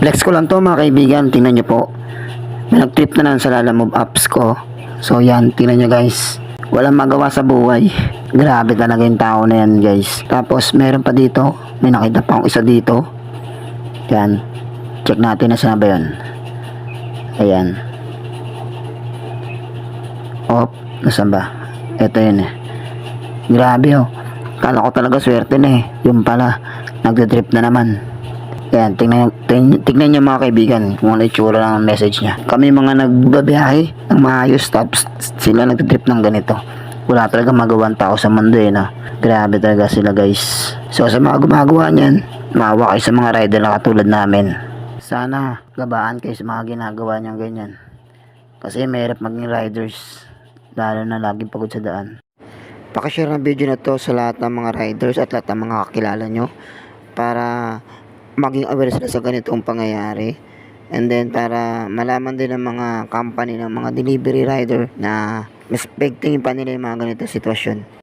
Flex ko lang to mga kaibigan, tingnan nyo po. Nag-trip na lang sa Lalamove apps ko. So yan, tingnan nyo guys. Walang magawa sa buhay. Grabe talaga yung tao na yan guys. Tapos meron pa dito, may nakita pa akong isa dito. Yan. Check natin na ba yun. Ayan. Op, nasaan ba? Ito yun eh. Grabe oh. Kala ko talaga swerte na eh. Yung pala, nagda-drip na naman. Yan, tingnan, tingnan, tingnan nyo mga kaibigan kung ano itsura ng message niya. Kami mga nagbabiyahe ng maayos tapos sila nagtitrip ng ganito. Wala talaga magawang tao sa mundo eh no. Grabe talaga sila guys. So sa mga gumagawa niyan, maawa kayo sa mga rider na katulad namin. Sana gabaan kayo sa mga ginagawa niyang ganyan. Kasi mahirap maging riders. Lalo na laging pagod sa daan. Pakishare ng video na to sa lahat ng mga riders at lahat ng mga kakilala nyo para maging aware sila sa ganitong pangyayari. And then para malaman din ng mga company ng mga delivery rider na respecting pa nila yung mga ganitong sitwasyon.